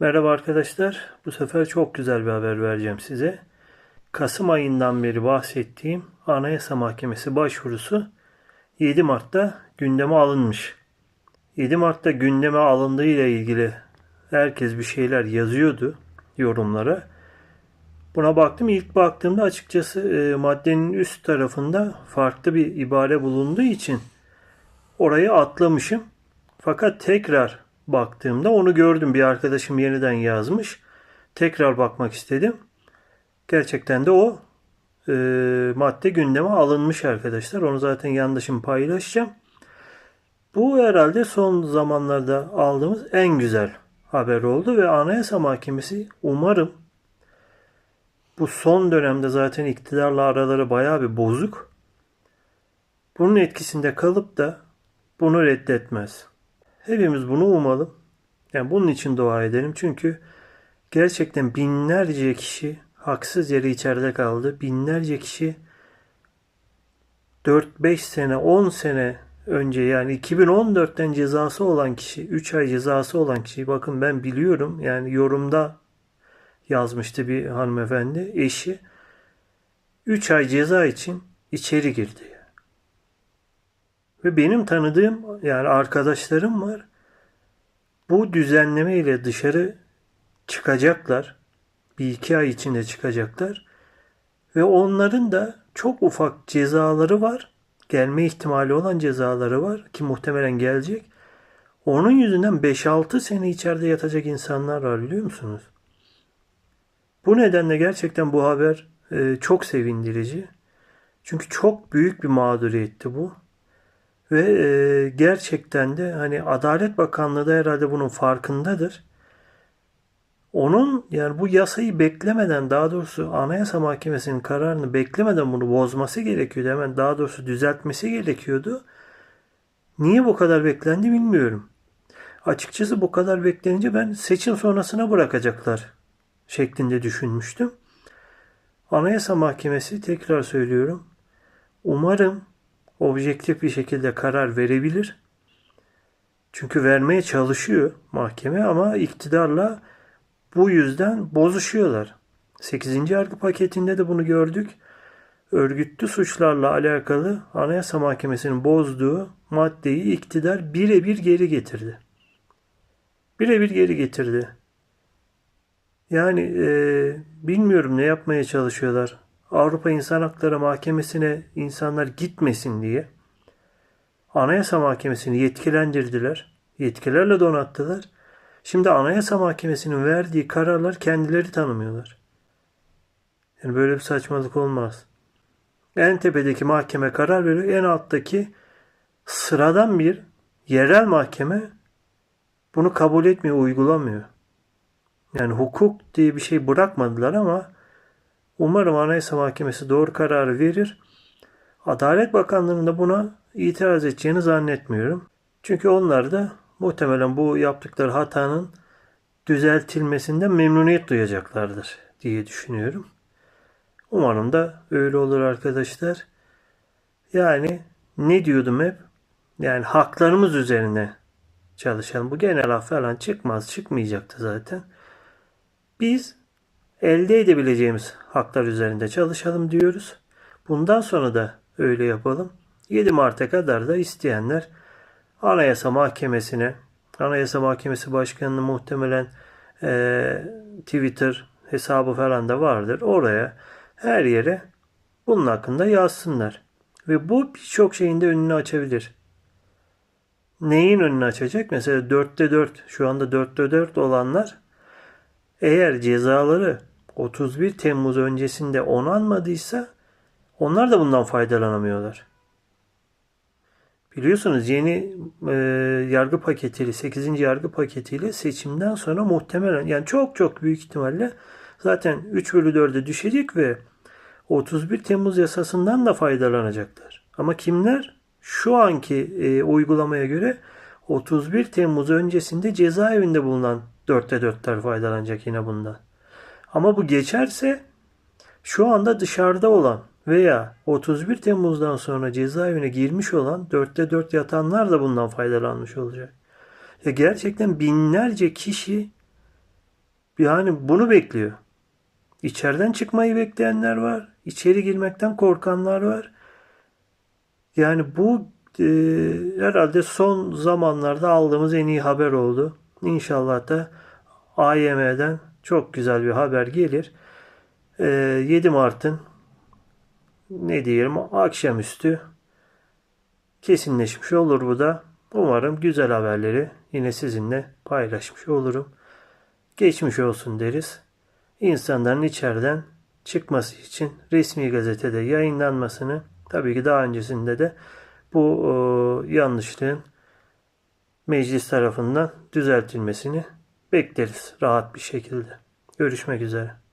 Merhaba arkadaşlar. Bu sefer çok güzel bir haber vereceğim size. Kasım ayından beri bahsettiğim Anayasa Mahkemesi başvurusu 7 Mart'ta gündeme alınmış. 7 Mart'ta gündeme alındığı ile ilgili herkes bir şeyler yazıyordu yorumlara. Buna baktım. İlk baktığımda açıkçası e, maddenin üst tarafında farklı bir ibare bulunduğu için orayı atlamışım. Fakat tekrar baktığımda onu gördüm. Bir arkadaşım yeniden yazmış. Tekrar bakmak istedim. Gerçekten de o e, madde gündeme alınmış arkadaşlar. Onu zaten yandaşım paylaşacağım. Bu herhalde son zamanlarda aldığımız en güzel haber oldu ve Anayasa Mahkemesi umarım bu son dönemde zaten iktidarla araları bayağı bir bozuk. Bunun etkisinde kalıp da bunu reddetmez. Hepimiz bunu umalım. Yani bunun için dua edelim. Çünkü gerçekten binlerce kişi haksız yere içeride kaldı. Binlerce kişi 4-5 sene, 10 sene önce yani 2014'ten cezası olan kişi, 3 ay cezası olan kişi bakın ben biliyorum yani yorumda yazmıştı bir hanımefendi eşi 3 ay ceza için içeri girdi. Ve benim tanıdığım yani arkadaşlarım var. Bu düzenleme ile dışarı çıkacaklar. Bir iki ay içinde çıkacaklar. Ve onların da çok ufak cezaları var. Gelme ihtimali olan cezaları var ki muhtemelen gelecek. Onun yüzünden 5-6 sene içeride yatacak insanlar var biliyor musunuz? Bu nedenle gerçekten bu haber e, çok sevindirici. Çünkü çok büyük bir mağduriyetti bu. Ve e, gerçekten de hani Adalet Bakanlığı da herhalde bunun farkındadır. Onun yani bu yasayı beklemeden daha doğrusu Anayasa Mahkemesi'nin kararını beklemeden bunu bozması gerekiyordu. Hemen daha doğrusu düzeltmesi gerekiyordu. Niye bu kadar beklendi bilmiyorum. Açıkçası bu kadar beklenince ben seçim sonrasına bırakacaklar şeklinde düşünmüştüm. Anayasa Mahkemesi tekrar söylüyorum. Umarım objektif bir şekilde karar verebilir. Çünkü vermeye çalışıyor mahkeme ama iktidarla bu yüzden bozuşuyorlar. 8. yargı paketinde de bunu gördük. Örgütlü suçlarla alakalı Anayasa Mahkemesi'nin bozduğu maddeyi iktidar birebir geri getirdi. Birebir geri getirdi. Yani e, bilmiyorum ne yapmaya çalışıyorlar. Avrupa İnsan Hakları Mahkemesi'ne insanlar gitmesin diye Anayasa Mahkemesi'ni yetkilendirdiler. Yetkilerle donattılar. Şimdi Anayasa Mahkemesi'nin verdiği kararlar kendileri tanımıyorlar. Yani böyle bir saçmalık olmaz. En tepedeki mahkeme karar veriyor. En alttaki sıradan bir yerel mahkeme bunu kabul etmiyor, uygulamıyor. Yani hukuk diye bir şey bırakmadılar ama Umarım Anayasa Mahkemesi doğru kararı verir. Adalet Bakanlığı'nın da buna itiraz edeceğini zannetmiyorum. Çünkü onlar da muhtemelen bu yaptıkları hatanın düzeltilmesinden memnuniyet duyacaklardır diye düşünüyorum. Umarım da öyle olur arkadaşlar. Yani ne diyordum hep? Yani haklarımız üzerine çalışalım. Bu genel af falan çıkmaz. Çıkmayacaktı zaten. Biz elde edebileceğimiz haklar üzerinde çalışalım diyoruz. Bundan sonra da öyle yapalım. 7 Mart'a kadar da isteyenler Anayasa Mahkemesi'ne, Anayasa Mahkemesi Başkanı'nın muhtemelen e, Twitter hesabı falan da vardır. Oraya her yere bunun hakkında yazsınlar. Ve bu birçok şeyin de önünü açabilir. Neyin önünü açacak? Mesela 4'te 4, şu anda 4'te 4 olanlar eğer cezaları 31 Temmuz öncesinde onanmadıysa onlar da bundan faydalanamıyorlar. Biliyorsunuz yeni e, yargı paketiyle 8. yargı paketiyle seçimden sonra muhtemelen yani çok çok büyük ihtimalle zaten 3 bölü 4'e düşecek ve 31 Temmuz yasasından da faydalanacaklar. Ama kimler? Şu anki e, uygulamaya göre 31 Temmuz öncesinde cezaevinde bulunan 4'te 4'ler faydalanacak yine bundan. Ama bu geçerse şu anda dışarıda olan veya 31 Temmuz'dan sonra cezaevine girmiş olan 4'te 4 yatanlar da bundan faydalanmış olacak. Ya gerçekten binlerce kişi Yani bunu bekliyor. İçeriden çıkmayı bekleyenler var. İçeri girmekten korkanlar var. Yani bu e, herhalde son zamanlarda aldığımız en iyi haber oldu. İnşallah da AYM'den çok güzel bir haber gelir. E, 7 Mart'ın ne diyelim akşamüstü kesinleşmiş olur bu da. Umarım güzel haberleri yine sizinle paylaşmış olurum. Geçmiş olsun deriz. İnsanların içeriden çıkması için resmi gazetede yayınlanmasını tabii ki daha öncesinde de bu e, yanlışlığın meclis tarafından düzeltilmesini bekleriz rahat bir şekilde. Görüşmek üzere.